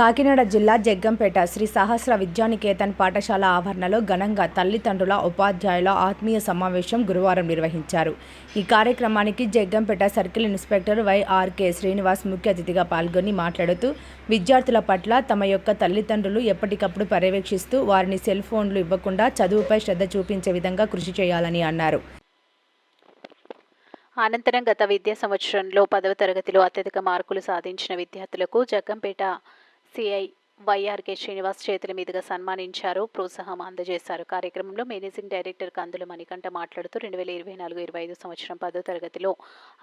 కాకినాడ జిల్లా జగ్గంపేట శ్రీ సహస్ర విద్యానికేతన్ పాఠశాల ఆవరణలో ఘనంగా తల్లిదండ్రుల ఉపాధ్యాయుల ఆత్మీయ సమావేశం గురువారం నిర్వహించారు. ఈ కార్యక్రమానికి Jaggampeta circle inspector YRK Srinivas ముఖ్య అతిథిగా పాల్గొని మాట్లాడుతూ విద్యార్థుల పట్ల తమ యొక్క తల్లిదండ్రులు ఎప్పటికప్పుడు పర్యవేక్షిస్తూ వారిని సెల్ ఫోన్లు ఇవ్వకుండా చదువుపై శ్రద్ధ చూపించే విధంగా కృషి చేయాలని అన్నారు. అనంతరం గత విద్యా సంవత్సరంలో పదవ తరగతిలో అత్యధిక మార్కులు సాధించిన విద్యార్థులకు జగ్గంపేట సిఐ వైఆర్కే శ్రీనివాస్ చేతుల మీదుగా సన్మానించారు ప్రోత్సాహం అందజేశారు. కార్యక్రమంలో మేనేజింగ్ డైరెక్టర్ కందుల మణికంఠ మాట్లాడుతూ రెండు వేల ఇరవై నాలుగు ఇరవై ఐదు సంవత్సరం పదో తరగతిలో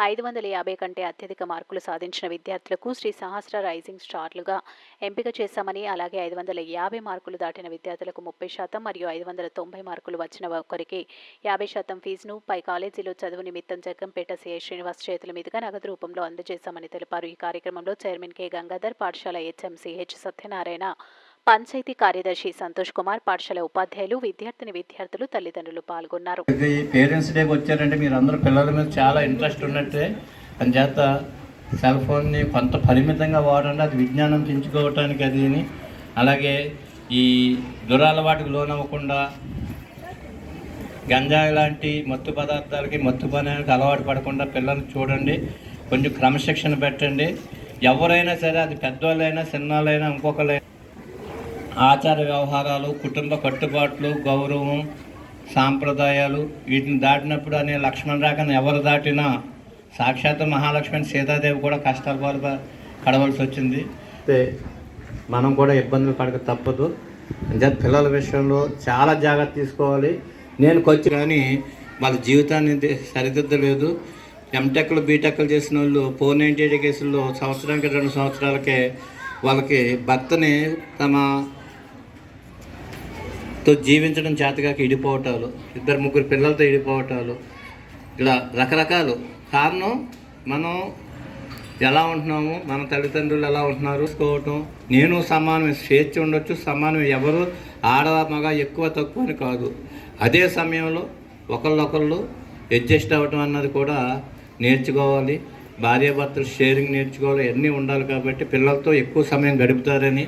ఐదు వందల యాభై కంటే అత్యధిక మార్కులు సాధించిన విద్యార్థులకు శ్రీ సహస్ర రైజింగ్ స్టార్లుగా ఎంపిక చేశామని అలాగే ఐదు వందల యాభై మార్కులు దాటిన విద్యార్థులకు ముప్పై శాతం మరియు ఐదు వందల తొంభై మార్కులు వచ్చిన ఒకరికి యాభై శాతం ఫీజును పై కాలేజీలో చదువు నిమిత్తం జగ్గంపేట సిఐ శ్రీనివాస్ చేతుల మీదుగా నగదు రూపంలో అందజేశామని తెలిపారు. ఈ కార్యక్రమంలో చైర్మన్ కే. గంగాధర్ పాఠశాల హెచ్ఎంసీహెచ్ సత్యనారాయణ పంచాయతీ కార్యదర్శి సంతోష్ కుమార్ పాఠశాల ఉపాధ్యాయులు విద్యార్థిని విద్యార్థులు తల్లిదండ్రులు పాల్గొన్నారు. పేరెంట్స్ డేకి వచ్చారంటే మీరు అందరూ పిల్లల మీద చాలా ఇంట్రెస్ట్ ఉన్నట్టే. అని చేత సెల్ ఫోన్ని కొంత పరిమితంగా వాడండి అది విజ్ఞానం పెంచుకోవటానికి అది అని. అలాగే ఈ దురలవాటుకు లోనవ్వకుండా గంజాయి లాంటి మత్తు పదార్థాలకి మత్తు పనికి అలవాటు పడకుండా పిల్లల్ని చూడండి. కొంచెం క్రమశిక్షణ పెట్టండి. ఎవరైనా సరే అది పెద్దవాళ్ళైనా చిన్నవాళ్ళైనా ఇంకొకరైనా ఆచార వ్యవహారాలు కుటుంబ కట్టుబాట్లు గౌరవం సాంప్రదాయాలు వీటిని దాటినప్పుడు అనే లక్ష్మణ రేఖను ఎవరు దాటినా సాక్షాత్ మహాలక్ష్మి సీతాదేవి కూడా కష్టాలు పాలు పడవలసి వచ్చింది. మనం కూడా ఇబ్బందులు పడక తప్పదు. అంటే పిల్లల విషయంలో చాలా జాగ్రత్త తీసుకోవాలి. నేను కొంచెం కానీ వాళ్ళ జీవితాన్ని సరిదిద్దలేదు. ఎంటెక్లు బీటెక్లు చేసిన వాళ్ళు ఫోర్ నైంటీ ఎయిట్ కేసుల్లో సంవత్సరానికి రెండు సంవత్సరాలకే వాళ్ళకి భర్తని తమ తో జీవించడం చేతగాక ఇడిపోవటాలు ఇద్దరు ముగ్గురు పిల్లలతో ఇడిపోవటాలు ఇలా రకరకాలు. కారణం మనం ఎలా ఉంటున్నాము మన తల్లిదండ్రులు ఎలా ఉంటున్నారు చూసుకోవటం. నేను సమానం స్వేచ్ఛ ఉండొచ్చు సమానం ఎవరు ఆడ మగ ఎక్కువ తక్కువ అని కాదు. అదే సమయంలో ఒకళ్ళొకళ్ళు అడ్జస్ట్ అవ్వటం అన్నది కూడా నేర్చుకోవాలి భార్యాభర్తలు షేరింగ్ నేర్చుకోవాలి అన్నీ ఉండాలి కాబట్టి పిల్లలతో ఎక్కువ సమయం గడుపుతారని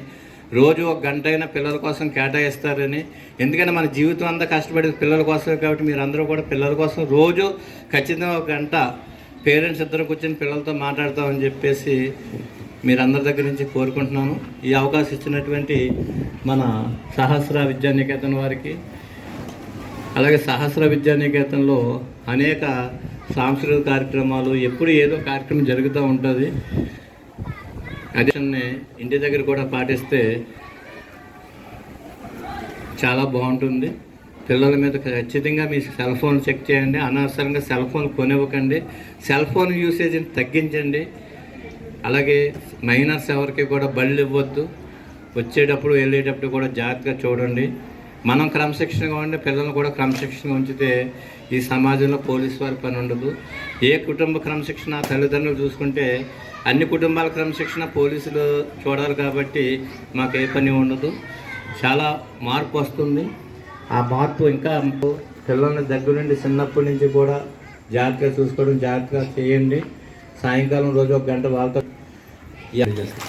రోజు ఒక గంట అయినా పిల్లల కోసం కేటాయిస్తారని. ఎందుకంటే మన జీవితం అంతా కష్టపడేది పిల్లల కోసమే కాబట్టి మీరు అందరూ కూడా పిల్లల కోసం రోజు ఖచ్చితంగా ఒక గంట పేరెంట్స్ ఇద్దరు కూర్చొని పిల్లలతో మాట్లాడతామని చెప్పేసి మీరందరి దగ్గర నుంచి కోరుకుంటున్నాను. ఈ అవకాశం ఇచ్చినటువంటి మన సహస్ర విద్యానికేతన్ వారికి అలాగే సహస్ర విద్యానికేతన్లో అనేక సాంస్కృతిక కార్యక్రమాలు ఎప్పుడు ఏదో కార్యక్రమం జరుగుతూ ఉంటుంది. అదే ఇంటి దగ్గర కూడా పాటిస్తే చాలా బాగుంటుంది. పిల్లల మీద ఖచ్చితంగా మీ సెల్ ఫోన్ చెక్ చేయండి. అనవసరంగా సెల్ ఫోన్ కొనివ్వకండి. సెల్ ఫోన్ యూసేజ్ని తగ్గించండి. అలాగే మైనర్స్ ఎవరికి కూడా బళ్ళు ఇవ్వద్దు. వచ్చేటప్పుడు వెళ్ళేటప్పుడు కూడా జాగ్రత్తగా చూడండి. మనం క్రమశిక్షణగా ఉండి పిల్లల్ని కూడా క్రమశిక్షణగా ఉంచితే ఈ సమాజంలో పోలీస్ వారి పని ఉండదు. ఏ కుటుంబ క్రమశిక్షణ తల్లిదండ్రులు చూసుకుంటే అన్ని కుటుంబాల క్రమశిక్షణ పోలీసులు చూడాలి కాబట్టి మాకు ఏ పని ఉండదు. చాలా మార్పు వస్తుంది. ఆ మార్పు ఇంకా పిల్లల్ని దగ్గరుండి చిన్నప్పటి నుంచి కూడా జాగ్రత్తగా చూసుకోవడం జాగ్రత్తగా చేయండి. సాయంకాలం రోజు ఒక గంట వాళ్ళతో చేస్తాం